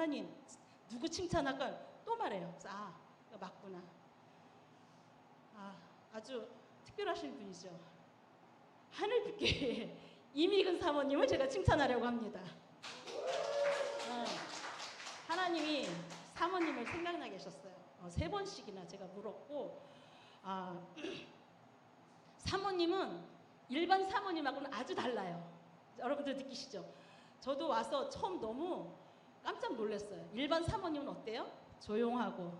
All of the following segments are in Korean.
하나님 누구 칭찬할까 또 말해요. 아 맞구나. 아 아주 특별하신 분이죠. 하늘빛교회 이미근 사모님을 제가 칭찬하려고 합니다. 어, 하나님이 사모님을 생각나게 하셨어요. 어, 세 번씩이나 제가 물었고 아, 사모님은 일반 사모님하고는 아주 달라요. 여러분들 느끼시죠? 저도 와서 처음 너무 깜짝 놀랐어요. 일반 사모님은 어때요? 조용하고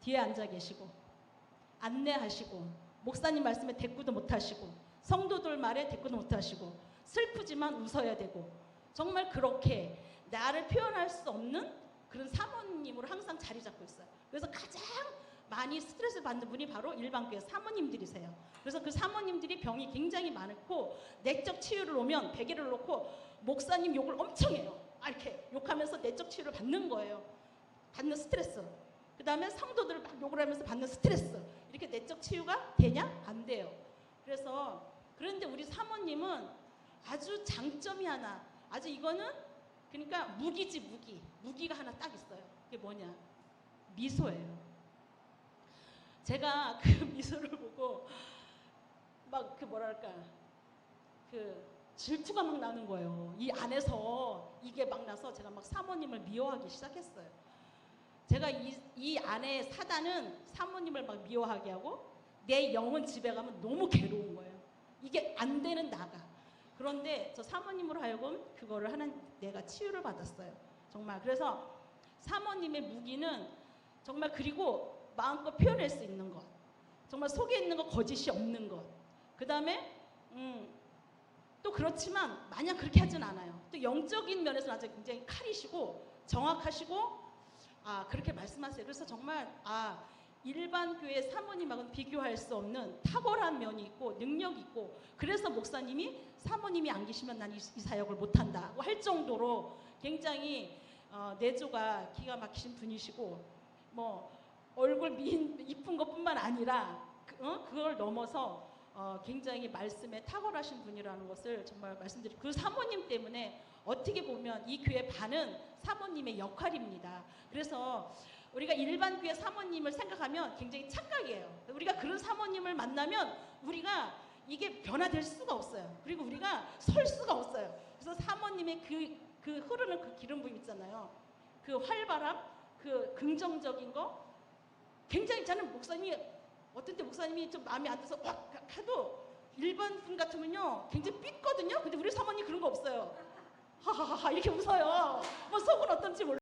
뒤에 앉아 계시고 안내하시고 목사님 말씀에 대꾸도 못 하시고 성도들 말에 대꾸도 못 하시고 슬프지만 웃어야 되고 정말 그렇게 나를 표현할 수 없는 그런 사모님으로 항상 자리 잡고 있어요. 그래서 가장 많이 스트레스 받는 분이 바로 일반교회 사모님들이세요. 그래서 그 사모님들이 병이 굉장히 많고 내적 치유를 오면 베개를 놓고 목사님 욕을 엄청 해요. 아, 이렇게 욕하면서 내적 치유를 받는 거예요. 받는 스트레스. 그 다음에 성도들을 막 욕을 하면서 받는 스트레스. 이렇게 내적 치유가 되냐? 안 돼요. 그래서 그런데 우리 사모님은 아주 장점이 하나. 아주 이거는 그러니까 무기지 무기. 무기가 하나 딱 있어요. 그게 뭐냐? 미소예요. 제가 그 미소를 보고 막 그 뭐랄까 그 질투가 막 나는 거예요. 이 안에서 이게 막 나서 제가 막 사모님을 미워하기 시작했어요. 제가 이, 이 안에 사단은 사모님을 막 미워하게 하고 내 영은 집에 가면 너무 괴로운 거예요. 이게 안 되는 나가. 그런데 저 사모님으로 하여금 그거를 하는 내가 치유를 받았어요. 정말. 그래서 사모님의 무기는 정말 그리고 마음껏 표현할 수 있는 것. 정말 속에 있는 거 거짓이 없는 것. 그 다음에 음, 또 그렇지만 마냥 그렇게 하진 않아요. 또 영적인 면에서는 아주 굉장히 칼이시고 정확하시고 아 그렇게 말씀하세요. 그래서 정말 아 일반 교회 사모님하고는 비교할 수 없는 탁월한 면이 있고 능력이 있고 그래서 목사님이 사모님이 안 계시면 난이 사역을 못한다고 할 정도로 굉장히 어, 내조가 기가 막히신 분이시고 뭐 얼굴 미인 이쁜 것뿐만 아니라 그, 어? 그걸 넘어서 어, 굉장히 말씀에 탁월하신 분이라는 것을 정말 말씀드리고 그 사모님 때문에 어떻게 보면 이 교회 반은 사모님의 역할입니다. 그래서 우리가 일반 교회 사모님을 생각하면 굉장히 착각이에요. 우리가 그런 사모님을 만나면 우리가 이게 변화될 수가 없어요. 그리고 우리가 설 수가 없어요. 그래서 사모님의 그, 그 흐르는 그 기름 부임 있잖아요. 그 활발함, 그 긍정적인 거 굉장히 저는 목사님이 어떤 때 목사님이 좀 마음에 안 들어서 확 해도 일반 분 같으면요 굉장히 삐거든요. 근데 우리 사모님 그런 거 없어요. 하하하하 이렇게 웃어요. 뭐 속은 어떤지 몰라.